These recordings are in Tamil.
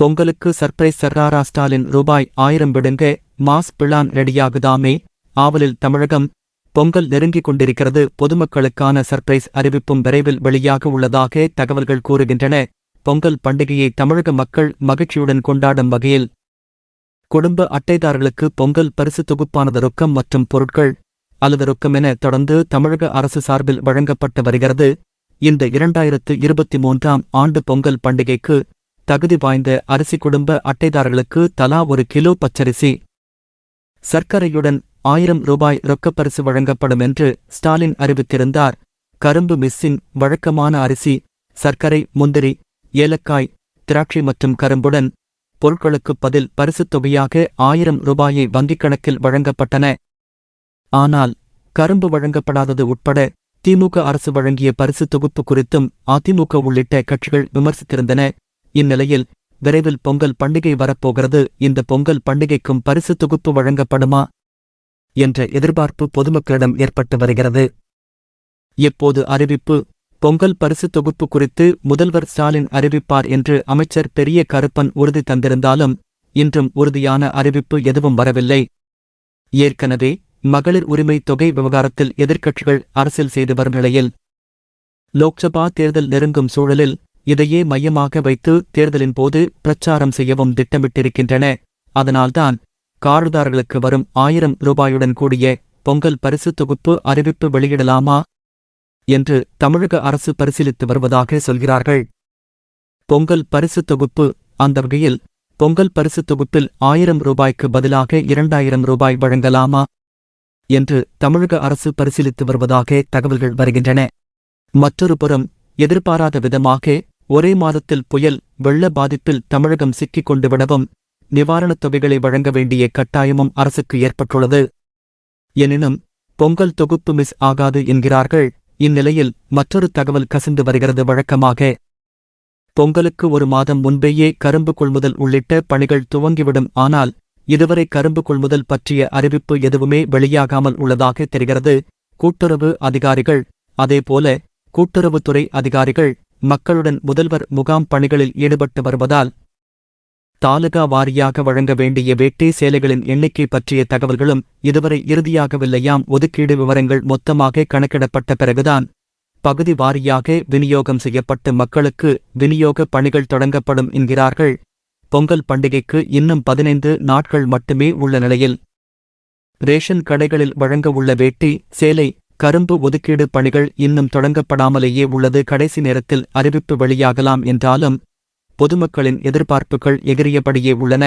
பொங்கலுக்கு சர்ப்ரைஸ் சர்ராரா ஸ்டாலின் ரூபாய் ஆயிரம் விடுங்க மாஸ் பிளான் ரெடியாகுதாமே. ஆவலில் தமிழகம் பொங்கல் நெருங்கிக் கொண்டிருக்கிறது. பொதுமக்களுக்கான சர்ப்ரைஸ் அறிவிப்பும் விரைவில் வெளியாக உள்ளதாக தகவல்கள் கூறுகின்றன. பொங்கல் பண்டிகையை தமிழக மக்கள் மகிழ்ச்சியுடன் கொண்டாடும் வகையில் குடும்ப அட்டைதாரர்களுக்கு பொங்கல் பரிசு தொகுப்பானது ரொக்கம் மற்றும் பொருட்கள் அல்லது ரொக்கம் என தொடர்ந்து தமிழக அரசு சார்பில் வழங்கப்பட்டு வருகிறது. இந்த இரண்டாயிரத்து இருபத்தி மூன்றாம் ஆண்டு பொங்கல் பண்டிகைக்கு தகுதி வாய்ந்த அரிசி குடும்ப அட்டைதாரர்களுக்கு தலா ஒரு கிலோ பச்சரிசி. சர்க்கரையுடன் ஆயிரம் ரூபாய் ரொக்கப்பரிசு வழங்கப்படும் என்று ஸ்டாலின் அறிவித்திருந்தார். கரும்பு மிஸ்ஸின் வழக்கமான அரிசி சர்க்கரை முந்திரி ஏலக்காய் திராட்சை மற்றும் கரும்புடன் பொருட்களுக்கு பதில் பரிசுத் தொகையாக ஆயிரம் ரூபாயை வங்கிக் கணக்கில் வழங்கப்பட்டன. ஆனால் கரும்பு வழங்கப்படாதது உட்பட திமுக அரசு வழங்கிய பரிசு தொகுப்பு குறித்தும் அதிமுக உள்ளிட்ட கட்சிகள் விமர்சித்திருந்தன. இந்நிலையில் விரைவில் பொங்கல் பண்டிகை வரப்போகிறது. இந்த பொங்கல் பண்டிகைக்கும் பரிசு தொகுப்பு வழங்கப்படுமா என்ற எதிர்பார்ப்பு பொதுமக்களிடம் ஏற்பட்டு வருகிறது. எப்போது அறிவிப்பு பொங்கல் பரிசு தொகுப்பு குறித்து முதல்வர் ஸ்டாலின் அறிவிப்பார் என்று அமைச்சர் பெரிய கருப்பன் உறுதி தந்திருந்தாலும் இன்றும் உறுதியான அறிவிப்பு எதுவும் வரவில்லை. ஏற்கனவே மகளிர் உரிமை தொகை விவகாரத்தில் எதிர்க்கட்சிகள் அரசியல் செய்து வரும் நிலையில் லோக்சபா தேர்தல் நெருங்கும் சூழலில் இதையே மையமாக வைத்து தேர்தலின் போது பிரச்சாரம் செய்யவும் திட்டமிட்டிருக்கின்றன. அதனால்தான் கார்டுதாரர்களுக்கு வரும் ஆயிரம் ரூபாயுடன் கூடிய பொங்கல் பரிசு தொகுப்பு அறிவிப்பு வெளியிடலாமா என்று தமிழக அரசு பரிசீலித்து வருவதாக சொல்கிறார்கள். பொங்கல் பரிசு தொகுப்பு அந்த வகையில் பொங்கல் பரிசு தொகுப்பில் ஆயிரம் ரூபாய்க்கு பதிலாக இரண்டாயிரம் ரூபாய் வழங்கலாமா என்று தமிழக அரசு பரிசீலித்து வருவதாக தகவல்கள் வருகின்றன. மற்றொரு புறம் எதிர்பாராத விதமாக ஒரே மாதத்தில் புயல் வெள்ள பாதிப்பில் தமிழகம் சிக்கிக் கொண்டு விடவும் நிவாரணத் தொகைகளை வழங்க வேண்டிய கட்டாயமும் அரசுக்கு ஏற்பட்டுள்ளது. எனினும் பொங்கல் தொகுப்பு மிஸ் ஆகாது என்கிறார்கள். இந்நிலையில் மற்றொரு தகவல் கசிந்து வருகிறது. வழக்கமாக பொங்கலுக்கு ஒரு மாதம் முன்பேயே கரும்பு கொள்முதல் உள்ளிட்ட பணிகள் துவங்கிவிடும். ஆனால் இதுவரை கரும்பு கொள்முதல் பற்றிய அறிவிப்பு எதுவுமே வெளியாகாமல் உள்ளதாக தெரிகிறது. கூட்டுறவு அதிகாரிகள் அதேபோல கூட்டுறவுத்துறை அதிகாரிகள் மக்களுடன் முதல்வர் முகாம் பணிகளில் ஈடுபட்டு வருவதால் தாலுகா வாரியாக வழங்க வேண்டிய வேட்டை சேலைகளின் எண்ணிக்கை பற்றிய தகவல்களும் இதுவரை இறுதியாகவில்லையாம். ஒதுக்கீடு விவரங்கள் மொத்தமாக கணக்கிடப்பட்ட பிறகுதான் பகுதி வாரியாக விநியோகம் செய்யப்பட்டு மக்களுக்கு விநியோக பணிகள் தொடங்கப்படும் என்கிறார்கள். பொங்கல் பண்டிகைக்கு இன்னும் பதினைந்து நாட்கள் மட்டுமே உள்ள நிலையில் ரேஷன் கடைகளில் வழங்க உள்ள வேட்டி சேலை கரும்பு ஒதுக்கீடு பணிகள் இன்னும் தொடங்கப்படாமலேயே உள்ளது. கடைசி நேரத்தில் அறிவிப்பு வெளியாகலாம் என்றாலும் பொதுமக்களின் எதிர்பார்ப்புகள் எகிரியபடியே உள்ளன.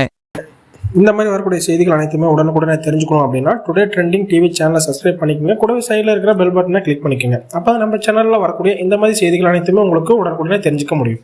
இந்த மாதிரி வரக்கூடிய செய்திகள் அனைத்துமே உடனுக்குடனே தெரிஞ்சுக்கணும் அப்படின்னா டுடே ட்ரெண்டிங் டிவி சேனலை சப்ஸ்கிரைப் பண்ணிக்கோங்க. கூடவே சைடில் இருக்கிற பெல் பட்டனை கிளிக் பண்ணிக்கோங்க. அப்போ நம்ம சேனலில் வரக்கூடிய இந்த மாதிரி செய்திகள் அனைத்துமே உங்களுக்கு உடனுக்குடனே தெரிஞ்சுக்க முடியும்.